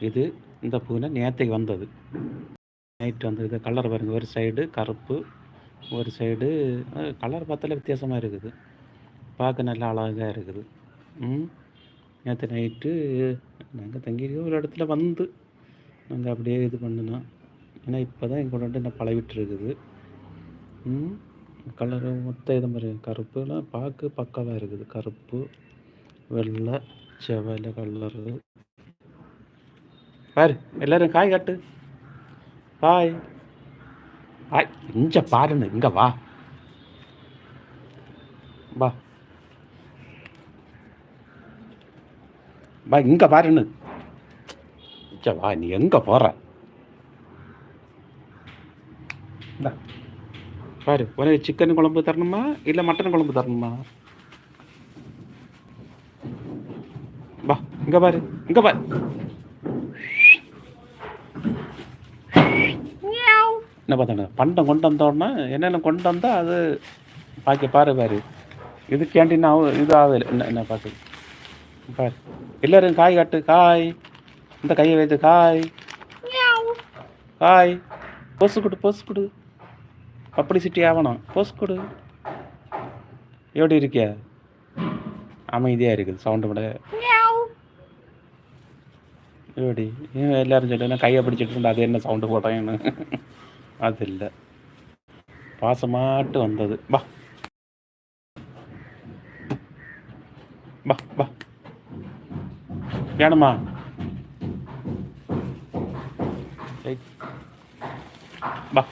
இது இந்த பூனை நேற்றுக்கு வந்தது. நைட் வந்து இது கலர் பாருங்கள் ஒரு சைடு கருப்பு ஒரு சைடு கலர் பார்த்தாலே வித்தியாசமாக இருக்குது. பார்க்க நல்லா அழகாக இருக்குது. ம். நேற்று நைட்டு நாங்கள் தங்கியிருக்க ஒரு இடத்துல வந்து நாங்கள் அப்படியே இது பண்ணினோம். ஏன்னா இப்போ தான் எங்கள் கொண்டு என்ன பழகிட்டுருக்குது ம். கலரு மொத்த இது மாதிரி கருப்புலாம் பார்க்க பக்காவாக இருக்குது. கருப்பு வெள்ளை செவலை கலரு பாரு எல்லாரும் காய் காட்டு. பாய் ஆய் இஞ்ச பாருன்னு இங்கே வா. வா. வா இங்கே பாருன்னு. இங்க வா நீ எங்கே போற? பாரு உனக்கு சிக்கன் குழம்பு தரணுமா இல்லை மட்டன் குழம்பு தரணுமா? வா இங்கே பாரு இங்கே பாரு. என்ன பார்த்தாங்க பண்டம் கொண்டு வந்தோடனே என்னென்ன கொண்டு வந்தா அது பாக்கி பாரு பாரு. இது கேண்டீன் ஆகும் இது ஆகுது என்ன என்ன பார்த்து பாரு. எல்லாரும் காய் காட்டு காய். இந்த கையை வைத்து காய். காய். பொசு கொடு பொசு கொடு. பப்ளிசிட்டி ஆகணும் பொசு கொடு. எப்படி இருக்கியா? அமைதியாக இருக்குது. சவுண்டு விட எப்படி எல்லாரும் சொல்லுங்க கையை பிடிச்சிட்டு இருந்தா அது என்ன சவுண்டு போட்டாங்கன்னு அது இல்லை பாசமாட்டு வந்தது. பா பா பா வேணுமா? பா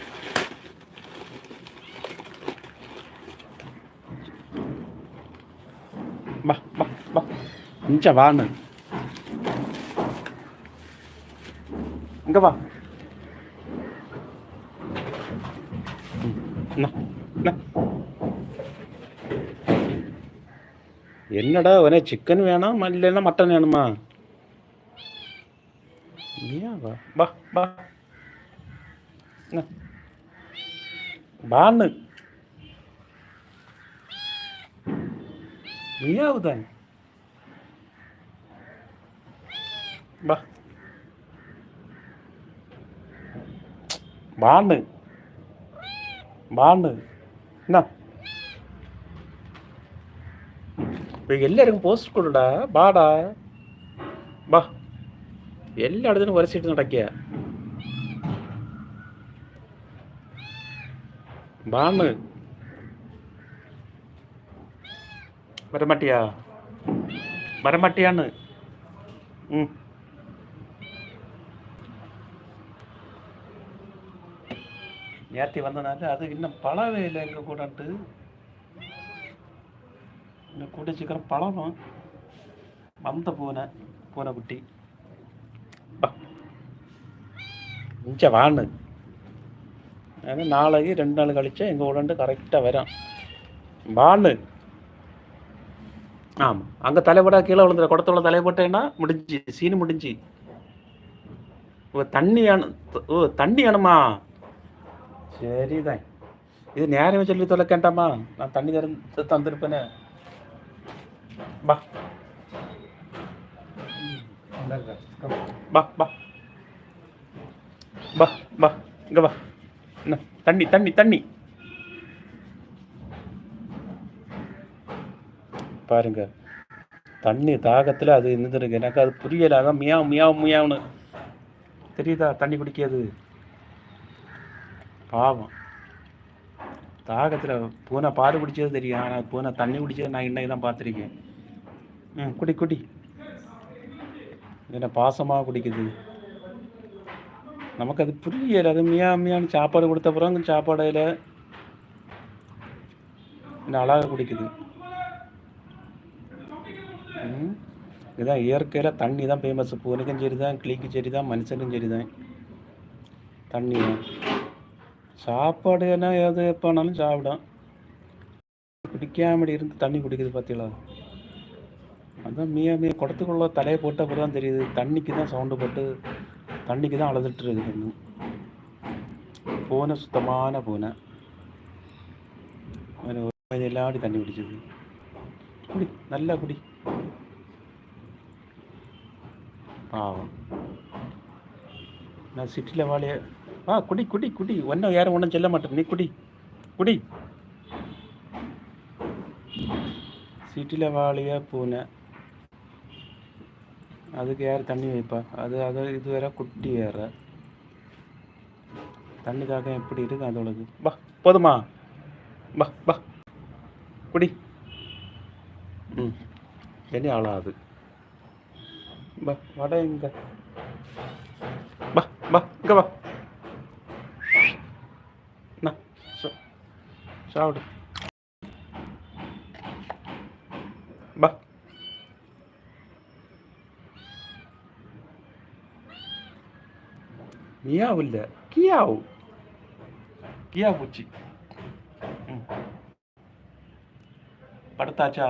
பா பா பா வான்னு. இங்க வா ம், இந்தா, இந்தா. என்னடா ஒரே சிக்கன் வேணாம் இல்லைன்னா மட்டன் வேணுமா? ஏன் வா பா பா இந்தா. பான்னு நீயாவுதான் பா பான்னு பான்னு என்ன இப்போ எல்லாருக்கும் போஸ்ட் கொடுடா. பாடா பா எல்லா இடத்துலையும் வரிசைட்டு நடக்கிய? பானு. வரமாட்டியா? வரமாட்டியான்னு. ம். நேர்த்தி வந்தனால அது இன்னும் பழவே இல்லை எங்கள் கூடன்ட்டு. இன்னும் கூடிய சீக்கிரம் பழம் வந்த பூனை பூனை குட்டி. இஞ்ச வான்னு. ஏன்னா நாளைக்கு ரெண்டு நாள் கழிச்சு எங்கள் உடண்டு கரெக்டாக வரும். வான்னு. ஆமாம் அங்கே தலைப்படா கீழே விழுந்துற குடத்துல தலை போட்டேன்னா முடிஞ்சு சீனு முடிஞ்சு. ஓ தண்ணி வேணும். ஓ தண்ணி வேணுமா? சரிதான். இது நேரமே சொல்லி தொலைக்கண்டாமா நான் தண்ணி தர தந்திருப்பேனே. பா பா பா பா பா இங்க வா. என்ன? தண்ணி தண்ணி தண்ணி. பாருங்க. தண்ணி தாகத்தில் அது இருந்துருக்கு. எனக்கு அது புரியலை. அதான் மியாவும் மியாவும் மியாவ்னு. தெரியுதா? தண்ணி குடிக்காது பாவம். தாகத்தில் பூனை பால் குடிச்சது தெரியும். ஆனால் பூனை தண்ணி குடிச்சது நான் இன்னைக்கு தான் பார்த்துருக்கேன். ம் குடி குடி. என்ன பாசமாக குடிக்குது. நமக்கு அது புரியல. அது மியா மியான்னு சாப்பாடு கொடுத்த பிறகு சாப்பாடையில் என்ன அழகாக குடிக்குது. ம் இதுதான் இயற்கையில் தண்ணி தான் ஃபேமஸ் பூனைக்கும் சரி தான் கிளிக்கும் சரி தான் மனுஷனுக்கும் சரி தான் தண்ணி தான் சாப்பாடு என்ன எது எப்போனாலும் சாப்பிடும். குடிக்காமடி இருந்து தண்ணி குடிக்குது பார்த்தீங்களா அதான் மியா மியா குடத்துக்குள்ள தலையை போட்ட அப்புறம் தான் தெரியுது. தண்ணிக்கு தான் சவுண்டு போட்டு தண்ணிக்கு தான் அழுதுட்டு இருக்குது பூனை சுத்தமான பூனை. அவனை ஒரு எல்லாடி தண்ணி குடிச்சது. குடி நல்லா குடி. பாவம். நான் சிட்டியில் வாழைய ஆ குடி குடி குடி. ஒன்றும் யாரும் ஒன்றும் சொல்ல மாட்டேன். நீ குடி. குடி. சிட்டியில் வாழைய பூனை. அதுக்கு யார் தண்ணி வைப்பா? அது அது இது வேற குட்டி வேற. தண்ணி தாக்கம் எப்படி இருக்கு அதோடது? பா போதுமா? பா பா குடி. ம். என்ன ஆளாது. பா வட இங்க. பா பா இங்க வா நா சா- சாப்பிடு. பா. மியாவ் இல்ல கியாவ். கியா பூச்சி. படுத்தாச்சா?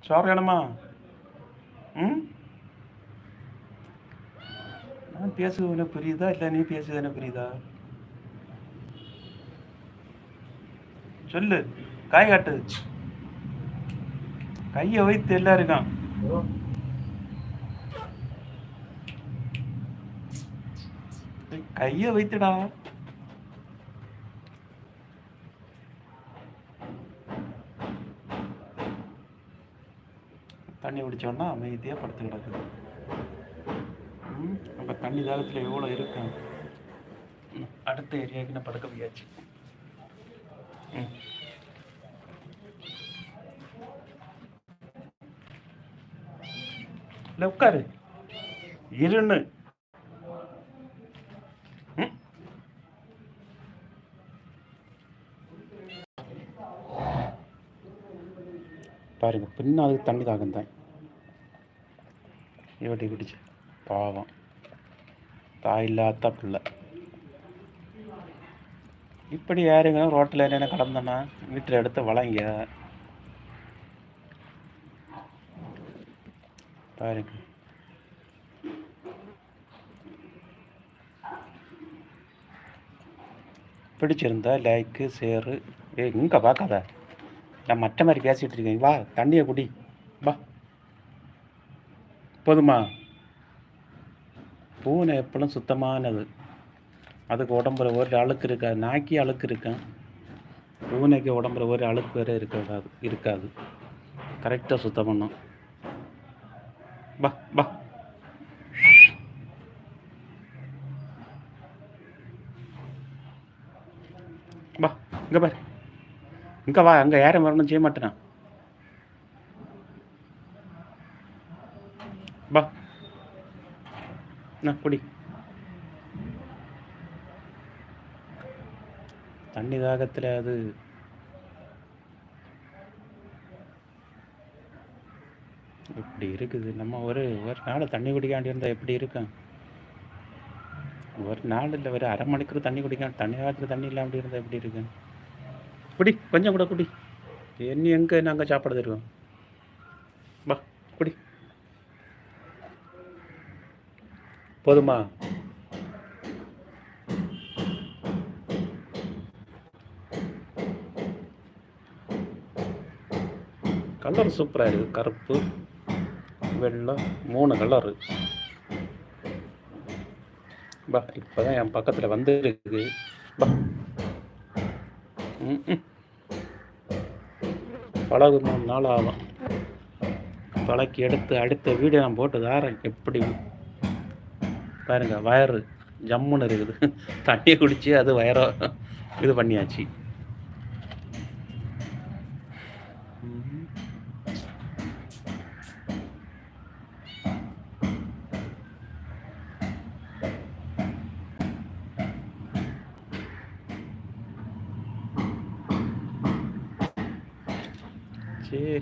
சோறு வேணுமா ம்? நான் பேசுவது உனக்கு புரியுதா இல்லை நீ பேசுவது புரியுதா? சொல்லு. காய் காட்டு. கையை வைத்து எல்லாம் இருக்கான் கையை வைத்துடா. தண்ணி குடிச்சோன்னா அமைதியாக படுத்து கிடக்குது. ம், தண்ணி தாகத்தில் எவ்வளோ இருக்கும் அடுத்த ஏரியாவுக்கு நான் படுக்க முடியாச்சு இல்லை உட்காரு. இருன்னு. பாருங்க பின்ன அதுக்கு தண்ணி தாக்கம் தான் இவட்டி குடிச்சு. பாவம். தாய் இல்லாத பிள்ளை. இப்படி யாருங்க ரோட்டில் என்ன கடந்தோன்னா வீட்டில் எடுத்து வளங்க. பாருங்க. பிடிச்சிருந்தா லைக்கு ஷேரு ஏ இங்கே பார்க்காத. நான் மற்ற மாதிரி பேசிகிட்டு இருக்கேன். வா தண்ணியை குடி. வா. போதுமா? பூனை எப்பளும் சுத்தமானது. அதுக்கு உடம்புல ஒரு அழுக்கு இருக்காது நாக்கி அழுக்கு இருக்கும் பூனைக்கு உடம்புல ஒரு அழுக்கு வேறு இருக்காது? இருக்காது. கரெக்டாக சுத்தம் பண்ணும். பா பா. பா இங்கே பாரு. இங்கே வா அங்கே யாரும் வரணும் செய்ய மாட்டேனா? பா. என்ன குடி. தண்ணி தாகத்தில் அது இப்படி இருக்குது. நம்ம ஒரு ஒரு நாள் தண்ணி குடிக்காண்டி இருந்தால் எப்படி இருக்கும்? ஒரு நாள் இல்லை ஒரு அரை மணிக்கூர் தண்ணி குடிக்காம தண்ணி காலத்தில் தண்ணி இல்லாமல் இருந்தால் எப்படி இருக்கு குடி கொஞ்சம் கூட குடி. என்ன எங்கே நாங்கள் சாப்பாடு தருவோம் வா குடி. போதுமா? கலர் சூப்பராக இருக்குது கருப்பு வெள்ளை மூணு கலரு. பா இப்போ தான் என் பக்கத்தில் வந்துருக்கு. பா. பழகு மூணு நாள் ஆகும். பழக்கி எடுத்து அடுத்த வீடியோ நான் போட்டு தாரேன். எப்படி? பாருங்க வயறு ஜம்முன்னு இருக்குது. தண்ணியை குடித்து அது வயரோ இது பண்ணியாச்சு ம். சரி